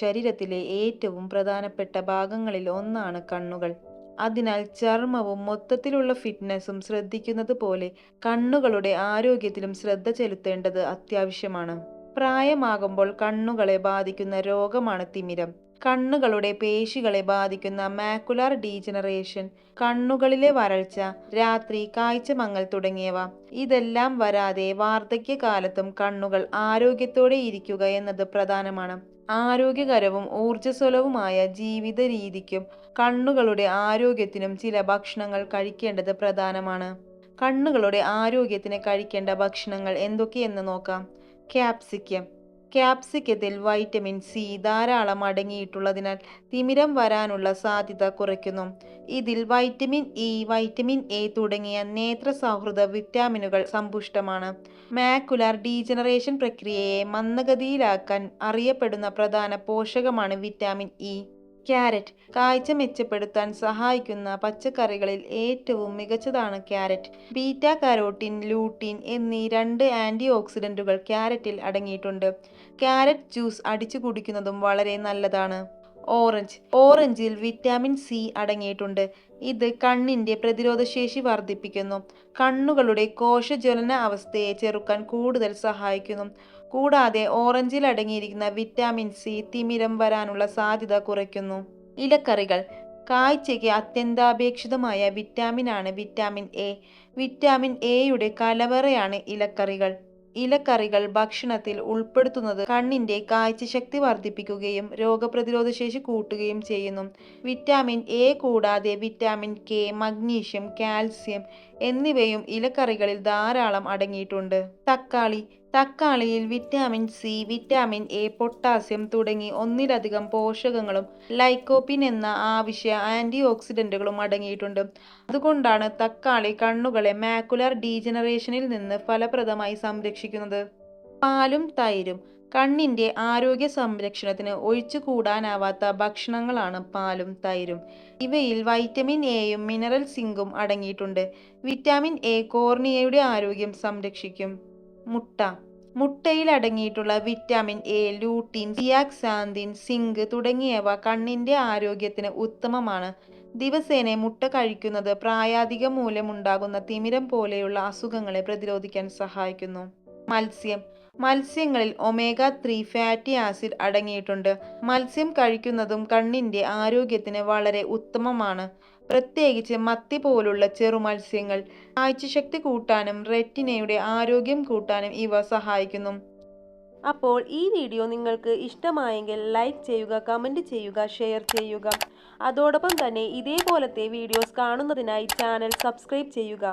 ശരീരത്തിലെ ഏറ്റവും പ്രധാനപ്പെട്ട ഭാഗങ്ങളിൽ ഒന്നാണ് കണ്ണുകൾ. അതിനാൽ ചർമ്മവും മൊത്തത്തിലുള്ള ഫിറ്റ്നസ്സും ശ്രദ്ധിക്കുന്നത് പോലെ കണ്ണുകളുടെ ആരോഗ്യത്തിലും ശ്രദ്ധ ചെലുത്തേണ്ടത് അത്യാവശ്യമാണ്. പ്രായമാകുമ്പോൾ കണ്ണുകളെ ബാധിക്കുന്ന രോഗമാണ് തിമിരം. കണ്ണുകളുടെ പേശികളെ ബാധിക്കുന്ന മാക്കുലർ ഡീജനറേഷൻ, കണ്ണുകളിലെ വരൾച്ച, രാത്രി കാഴ്ച തുടങ്ങിയവ. ഇതെല്ലാം വരാതെ വാർദ്ധക്യകാലത്തും കണ്ണുകൾ ആരോഗ്യത്തോടെ ഇരിക്കുക എന്നത് പ്രധാനമാണ്. ആരോഗ്യകരവും ഊർജസ്വലവുമായ ജീവിത രീതിക്കും കണ്ണുകളുടെ ആരോഗ്യത്തിനും ചില ഭക്ഷണങ്ങൾ കഴിക്കേണ്ടത് പ്രധാനമാണ്. കണ്ണുകളുടെ ആരോഗ്യത്തിന് കഴിക്കേണ്ട ഭക്ഷണങ്ങൾ എന്തൊക്കെയെന്ന് നോക്കാം. ക്യാപ്സിക്കം. ക്യാപ്സിക്കത്തിൽ വൈറ്റമിൻ സി ധാരാളം അടങ്ങിയിട്ടുള്ളതിനാൽ തിമിരം വരാനുള്ള സാധ്യത കുറയ്ക്കുന്നു. ഇതിൽ വൈറ്റമിൻ ഇ, വൈറ്റമിൻ എ തുടങ്ങിയ നേത്ര സൗഹൃദ വിറ്റാമിനുകൾ സമ്പുഷ്ടമാണ്. മാക്കുലർ ഡീജനറേഷൻ പ്രക്രിയയെ മന്ദഗതിയിലാക്കാൻ അറിയപ്പെടുന്ന പ്രധാന പോഷകമാണ് വിറ്റാമിൻ ഇ. ക്യാരറ്റ്. കാഴ്ച മെച്ചപ്പെടുത്താൻ സഹായിക്കുന്ന പച്ചക്കറികളിൽ ഏറ്റവും മികച്ചതാണ് ക്യാരറ്റ്. ബീറ്റാകരോട്ടീൻ, ലൂട്ടീൻ എന്നീ രണ്ട് ആന്റി ഓക്സിഡന്റുകൾ ക്യാരറ്റിൽ അടങ്ങിയിട്ടുണ്ട്. ക്യാരറ്റ് ജ്യൂസ് അടിച്ചു കുടിക്കുന്നതും വളരെ നല്ലതാണ്. ഓറഞ്ച്. ഓറഞ്ചിൽ വിറ്റാമിൻ സി അടങ്ങിയിട്ടുണ്ട്. ഇത് കണ്ണിന്റെ പ്രതിരോധശേഷി വർദ്ധിപ്പിക്കുന്നു. കണ്ണുകളുടെ കോശജ്വലന അവസ്ഥയെ ചെറുക്കാൻ കൂടുതൽ സഹായിക്കുന്നു. കൂടാതെ ഓറഞ്ചിൽ അടങ്ങിയിരിക്കുന്ന വിറ്റാമിൻ സി തിമിരം വരാനുള്ള സാധ്യത കുറയ്ക്കുന്നു. ഇലക്കറികൾ. കാഴ്ചയ്ക്ക് അത്യന്താപേക്ഷിതമായ വിറ്റാമിനാണ് വിറ്റാമിൻ എ. വിറ്റാമിൻ എയുടെ കലവറയാണ് ഇലക്കറികൾ. ഇലക്കറികൾ ഭക്ഷണത്തിൽ ഉൾപ്പെടുത്തുന്നത് കണ്ണിന്റെ കാഴ്ചശക്തി വർദ്ധിപ്പിക്കുകയും രോഗപ്രതിരോധ ശേഷി കൂട്ടുകയും ചെയ്യുന്നു. വിറ്റാമിൻ എ കൂടാതെ വിറ്റാമിൻ കെ, മഗ്നീഷ്യം, കാൽസ്യം എന്നിവയും ഇലക്കറികളിൽ ധാരാളം അടങ്ങിയിട്ടുണ്ട്. തക്കാളി. തക്കാളിയിൽ vitamin C, vitamin A, potassium തുടങ്ങി ഒന്നിലധികം പോഷകങ്ങളും ലൈക്കോപ്പിൻ എന്ന ആവശ്യ ആന്റി ഓക്സിഡന്റുകളും അടങ്ങിയിട്ടുണ്ട്. അതുകൊണ്ടാണ് തക്കാളി കണ്ണുകളെ മാക്കുലർ ഡീജനറേഷനിൽ നിന്ന് ഫലപ്രദമായി സംരക്ഷിക്കുന്നത്. പാലും തൈരും. കണ്ണിന്റെ ആരോഗ്യ സംരക്ഷണത്തിന് ഒഴിച്ചുകൂടാനാവാത്ത ഭക്ഷണങ്ങളാണ് പാലും തൈരും. ഇവയിൽ വൈറ്റമിൻ എയും മിനറൽ സിങ്കും അടങ്ങിയിട്ടുണ്ട്. വിറ്റാമിൻ എ കോർണിയയുടെ ആരോഗ്യം സംരക്ഷിക്കും. മുട്ട. മുട്ടയിൽ അടങ്ങിയിട്ടുള്ള vitamin A, lutein, zeaxanthin, zinc തുടങ്ങിയവ കണ്ണിന്റെ ആരോഗ്യത്തിന് ഉത്തമമാണ്. ദിവസേന മുട്ട കഴിക്കുന്നത് പ്രായാധിക മൂലമുണ്ടാകുന്ന തിമിരം പോലെയുള്ള അസുഖങ്ങളെ പ്രതിരോധിക്കാൻ സഹായിക്കുന്നു. മത്സ്യം. മത്സ്യങ്ങളിൽ ഒമേഗ ത്രീ ഫാറ്റി ആസിഡ് അടങ്ങിയിട്ടുണ്ട്. മത്സ്യം കഴിക്കുന്നതും കണ്ണിന്റെ ആരോഗ്യത്തിന് വളരെ ഉത്തമമാണ്. പ്രത്യേകിച്ച് മത്തി പോലുള്ള ചെറുമത്സ്യങ്ങൾ. കാഴ്ചശക്തി കൂട്ടാനും റെറ്റിനയുടെ ആരോഗ്യം കൂട്ടാനും ഇവ സഹായിക്കുന്നു. അപ്പോൾ ഈ വീഡിയോ നിങ്ങൾക്ക് ഇഷ്ടമായെങ്കിൽ ലൈക്ക് ചെയ്യുക, കമന്റ് ചെയ്യുക, ഷെയർ ചെയ്യുക. അതോടൊപ്പം തന്നെ ഇതേപോലത്തെ വീഡിയോസ് കാണുന്നതിനായി ചാനൽ സബ്സ്ക്രൈബ് ചെയ്യുക.